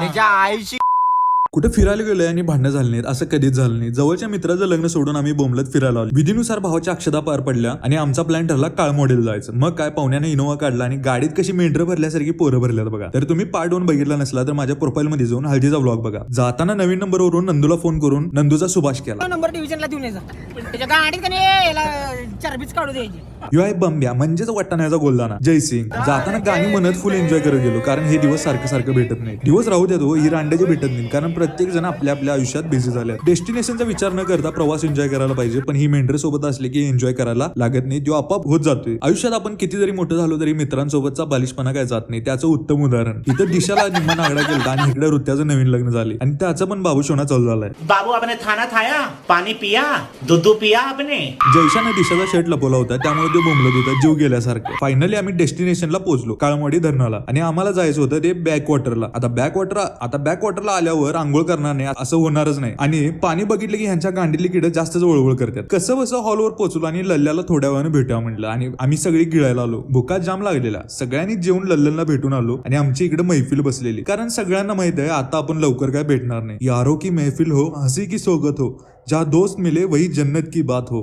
त्याच्या आईची कुठे फिरायला गेलोय आणि भांडणं झाली नाहीत असं कधीच झालं नाही जवळच्या मित्राचं लग्न सोडून आम्ही बोंबलत फिरायला आलो. विधीनुसार भावाच्या अक्षदा पार पडल्या आणि आमचा प्लॅन ठरला काळ मॉडेल जायचं. मग काय पाहुण्याने इनोवा काढला आणि गाडीत कशी मेंढरं भरल्यासारखी पोरं भरल्यात बघा. तर तुम्ही पार्ट वन बघितला नसला तर माझ्या प्रोफाईल मध्ये जाऊन हळदीचा ब्लॉग बघा. जाताना नवीन नंबरवरून नंदूला फोन करून नंदूचा सुभाष केला. नंबर डिव्हिजनला देऊन यायचा त्याच्या गाडीत का नाही याला चरबीच काढू द्यायची यो बंब्या म्हणजेच वाटाण्याचा गोलदाना. जयसिंग जाताना गाणी म्हणत फुल एन्जॉय करत गेलो कारण हे दिवस सारखं सारखं भेटत नाही. दिवस राहू द्या तो ही रांड्याचे भेटत नाही कारण प्रत्येक जण आपल्या आपल्या आयुष्यात बिझी झाले डेस्टिनेशनचा विचार न करता प्रवास एन्जॉय करायला पाहिजे पण ही मेंढर सोबत असले की एन्जॉय करायला लागत नाही तो आपाप होत जातोय. आयुष्यात आपण किती जरी मोठं झालो तरी मित्रांसोबतचा बालिशपणा काय जात नाही त्याचं उत्तम उदाहरण. इथं दिशाला निम्मा नागडा केला आणि इकडे वृत्याचं नवीन लग्न झाले. आणि त्याचं पण बाबू शोना चालू झालाय. बाबू आपने खाना खाया पानी पिया दुधू पिया आपने जयशाने दिशाचा शर्ट लपवला होता त्यामुळे तो बोंबलत होता जीव गेल्यासारखं. फायनली आम्ही डेस्टिनेशनला पोहोचलो काळमवाडी धरणाला. आणि आम्हाला जायचं होतं ते बॅक वॉटरला आता बॅक वॉटर आता बॅक वॉटरला आल्यावर आंघोळ करणार नाही असं होणारच नाही. आणि पाणी बघितलं की ह्यांच्या गांडीतली किडं जास्तच वळवळ करतात. कसं बसं हॉलवर पोहोचलो आणि लल्ल्याला थोड्या वेळानं भेटावं म्हणलं आणि आम्ही सगळी गिळायला आलो. भुका जाम लागलेला. सगळ्यांनी जेवून लल्लनला भेटून आलो आणि आमची इकडे मैफिल बसलेली. कारण सगळ्यांना माहीत आहे आता आपण लवकर काय भेटणार नाही. यारो की मैफिल हो हसी की सोगत हो. जहाँ दोस्त मिले वही जन्नत की बात हो।